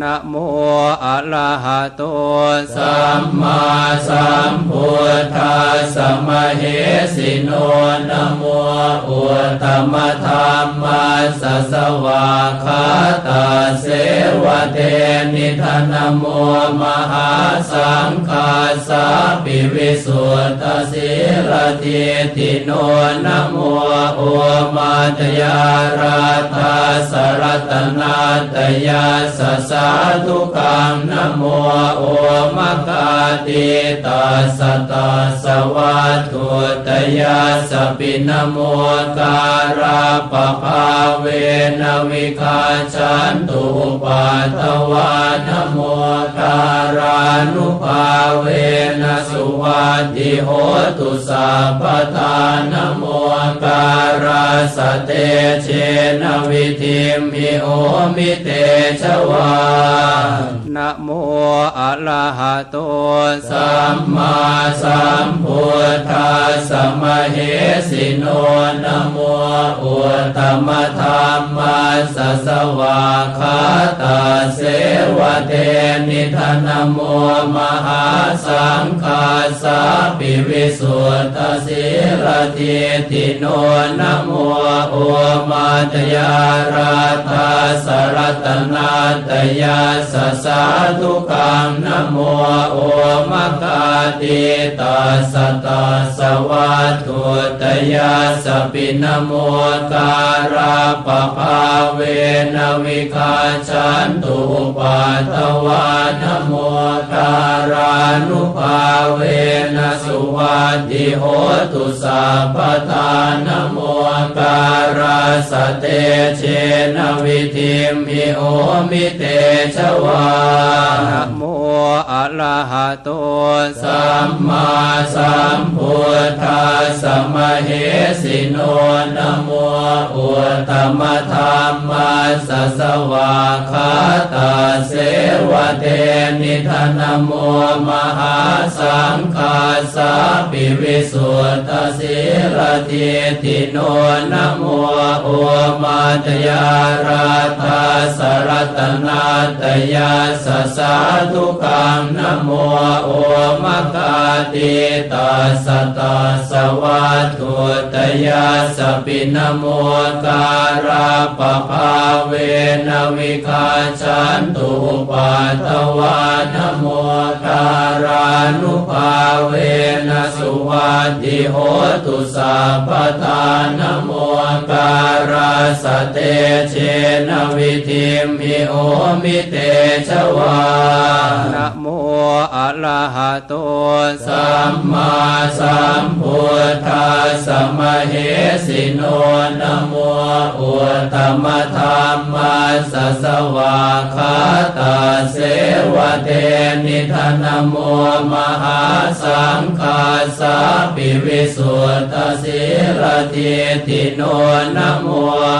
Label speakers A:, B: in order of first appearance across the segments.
A: นะโมอะระหะโต
B: สัมมาสัมพุทธัสสะมะเหสิโนนะโมอุตตมะธรรมัสสะสวาคาตาเสวะเตนิธนะโมมหาสังฆาสาปิวิสุทธสิรติติโนนะโมโอมาตยาราธาสรัตนาตยาสสาธุกังนโมโอมะกาติตัสสะตัสสะวะตุตยาสปินโมการาปภาเวนวิคาชันตุปัตตวานโมการานุภาเวนสุวัติโหตุสัพพทานโมการาสเตเชนวิธิมิโอมิเตชวา
A: นะโมอะระหะโต
B: สัมมาสัมพุทธัสสะมะเหสิโนนะโมอุตตมะธรรมัสสะสวาคาตาเสวะเตนิธนะโมมหาสังฆาสาปิวิสุทธสิรติติโนนะโมโอมาตยาราธาสรัตนาตยยาสสาธุกังนโมโอมะกาติตัสตัสวะตุตยาสปินโมการาปภาเวนวิคาชันตุปัตวานโมการานุภาเวนสุวัติโหตุสัพพทานโมการาสเตเชนวิธิมิโอมิเตชวา
A: นะโมอะระหะโต
B: สัมมาสัมพุทธัสสะมะเหสิโนนะโมอุตตมธรรมัสสะสวาคาตาเส วะเตนิธนโมมหาสังฆาสาปิวิสุทธสิรติติโนนโมโอมาตยาราธาสรัตนาตยาสสาธุกังนโมโอมะกาติตัสตัสวะตุตยาสปินโมการาปภาเวนวิคาชันตุปัตตวานะโมการานุภาเวนสุวัตติโหตุสัพพทานะโมการาสเตเชนะวิธิมหิโอมิเตชวา
A: นะโมอะระหะโต
B: สัมมาสัมพุทธัสสะมะเหสิโนนะโมอุตตมะธรรมัสสะสวาคาตาเสวะเตนิธนโมมหาสังฆาสาปิวิสุทธสิรติติโนนโม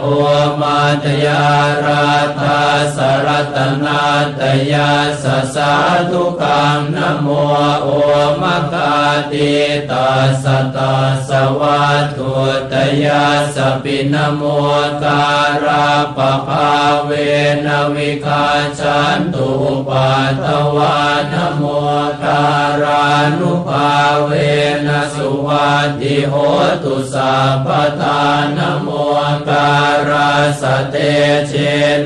B: โอมาตยาราธาสรัตนาตยาสสาธุกังนโมโอมกาติตัสตัสวะตุตยาสปินโมการาปภาเวนวิคาชันตุปัตตวานะโมการานุภาเวนสุวัตติโหตุสัพพทานะโมการาสเตเช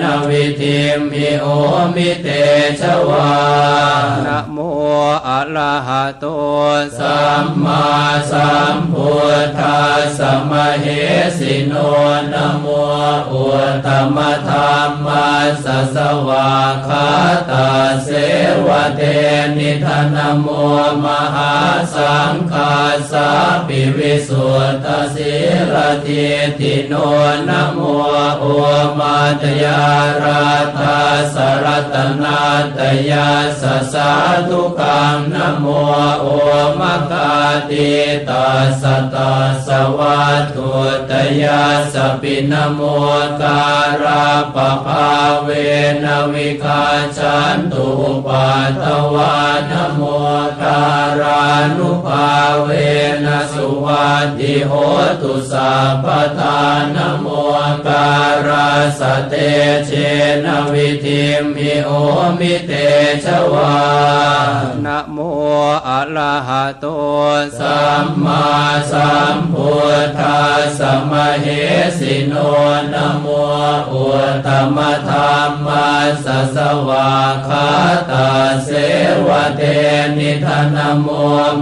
B: นะวิธิมหิโอมิเตชวา
A: นะโมอะระหะโต
B: สัมมาสัมพุทธัสสะมะเหสิโนนะโมอุตต มธรรมัสสวาคาตาเสวเทนิธนโมมหาสังคาสาปิวิสุทธสิรติติโนนะโมโอมาตยาราธา สรัตนาตยาสสาธุกังนโมโอมะกาติตัสตัสวะตุตยาสปินโมการาปะภาเวนวิคาชันตุปัตตวานโมการานุภาเวนสุวัติโหตุสัพพทานโมการราสเตเชนวิธิมหิโอมิเตชวา
A: นะโมอะระหะโต
B: สัมมาสัมพุทธัสสะมะเหสิโนนะโมอุตตมธรรมัสสะสวาคาตาเสวะเตนิธนะโม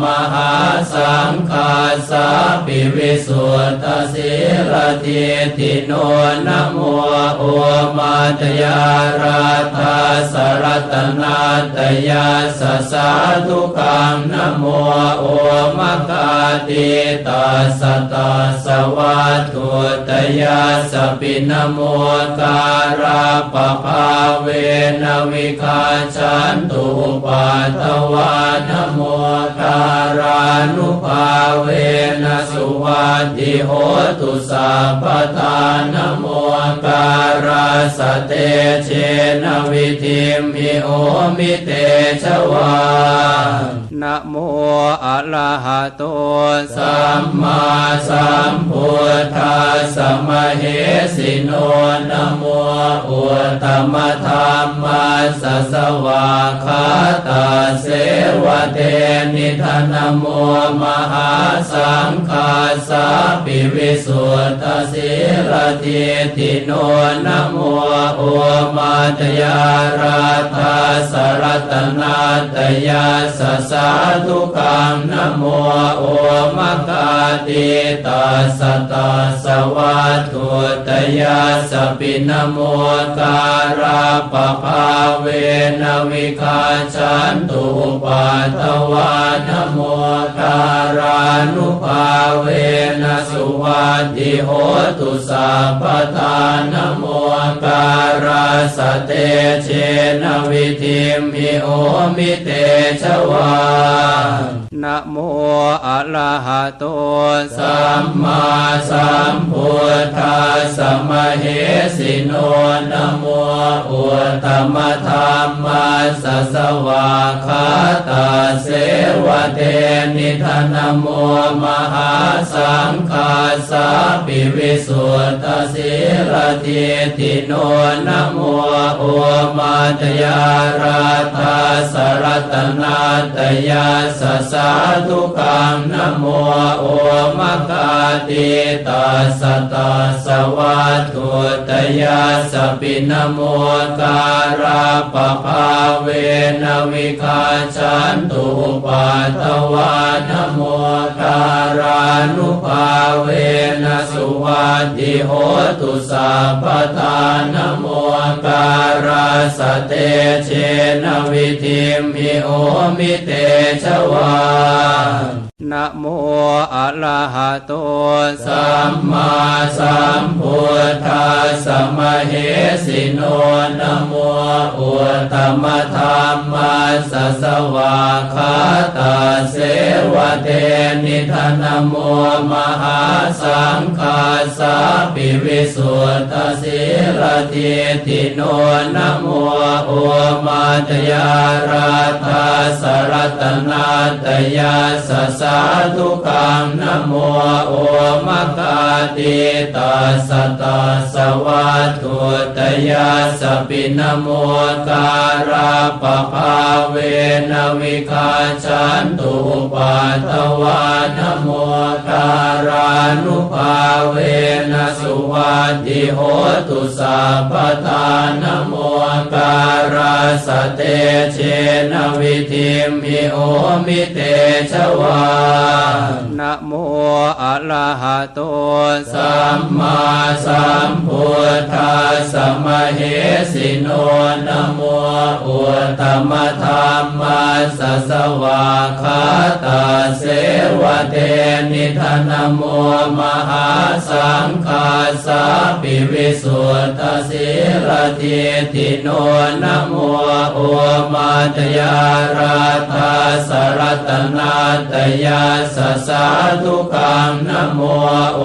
B: มหาสังฆาสาปิวิสุทธสิรติติโนนะโมโอมาตยาราธาสรัตนาตยาสสาธุกังนโมโอมะกาติตัสตัสวะตุตยาสปินะโมการาปะภาเวนวิคาชันตุปัตวานะโมการานุภาเวนสุวัติโหตุสัพพทานโมการาสเตเชนวิธิมหิโอมิเตชวา
A: นะโมอะระหะโต
B: สัมมาสัมพุทธัสสะมะเหสิโนนะโมอุตตมธรรมัสสะสวาคาตาเสวะเตนิธนะโมมหาสังฆาสาปิวิสุทธสิรติติโนนะโมโอมาตยาราธาสรัตนาตยาสสาธุกังนโมโอมะกาติตัสตัสวะตุตยาสปินโมการาปะภาเวนวิคาชันตุปัตวานโมการานุภาเวนสุวัติโหตุสัพพทานโม สเตเชนวิธิมหิโอมิเตชวา
A: นะโมอะระหะโต
B: สัมมาสัมพุทธัสสะมะเหสิโนนะโมอุตตมธรรมัสสะสวาคาตาเสวะเตนิธนะโมมหาสังฆาสาปิวิสุทธสิรติติโนนะโมโอมาตยาราธาสรัตนาตยาสสาธุกังนโมโอมะกาติตัสตัสวะตุตยาสปินโมการาปภาเวนวิคาชันตุปัตวานโมการานุภาเวนสุวัติโหตุสัพทานโมการาสเตเชนวิธิมิโอมิเตชวา 아멘.
A: นะโมอะระหะโต
B: สัมมาสัมพุทธัสสะมะเหสิโนนะโมอุตตมธรรมัสสะวาคาตาเสวะเตนิธนะโมมหาสังฆาสาปิวิสุทธสิรติติโนนะโมโอมาตยาราธาสรัตนาตยาสสาธุกังนโมโอมะกาติตัสสะตัสสะวะตุตยาสปินโมการาปภาเวนวิคาชันตุปัตวานโมการานุภาเวนสุวัติโหตุสัพพทานะโมการาสเตเชนวิธิมิโอมิเตชวา
A: นะโมอะระหะโต
B: สัมมาสัมพุทธัสสะมะเหสิโนนะโมอุตตมธรรมัสสะสวาคาตาเสวะเตนิธนะโมมหาสังฆาสาปิวิสุทธสิรติติโนนะโมโอมาตยาราธาสรัตนาตยาสสาธุกังนโมโอ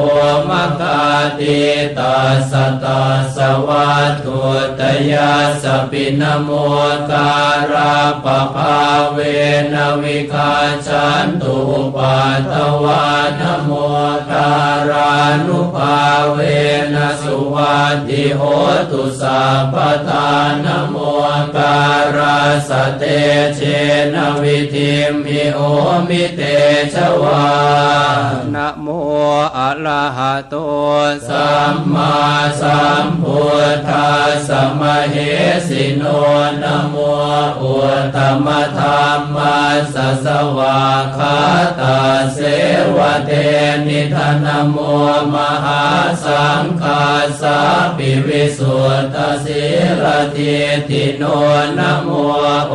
B: มะกาติตัสสะตัสสวะตุตยาสปินโมการาปภาเวนวิคาชันตุปัตวานโมการานุภาเวนสุวัติโหตุสัพพทานโมการาสเตเชนวิธิมิโอมิเตชวา
A: นะโมอะระหะโต
B: สัมมาสัมพุทธัสสะมะเหสิโนนะโมอุตตมะธรรมัสสะสวาคาตาเสวเตนิธนโมมหาสังฆาสาปิวิสุทธสิรติติโนนะโมโอ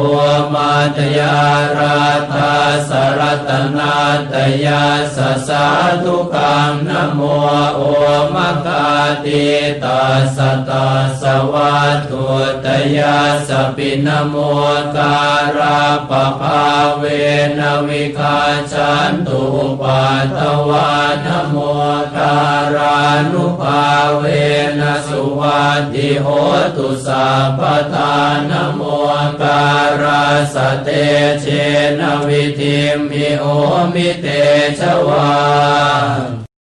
B: มาตยาราธาสรัตนาตยาสสาธุกังนโมโอมกาติตาสตาสวัตุตยาสปินโมการาปภาเวนวิคาชันตุปัตตวานโมการานุภาเวนสุวัติโหตุสัพพทานโมการาสเตเชนวิธิมิโอมิเตชวา Amen.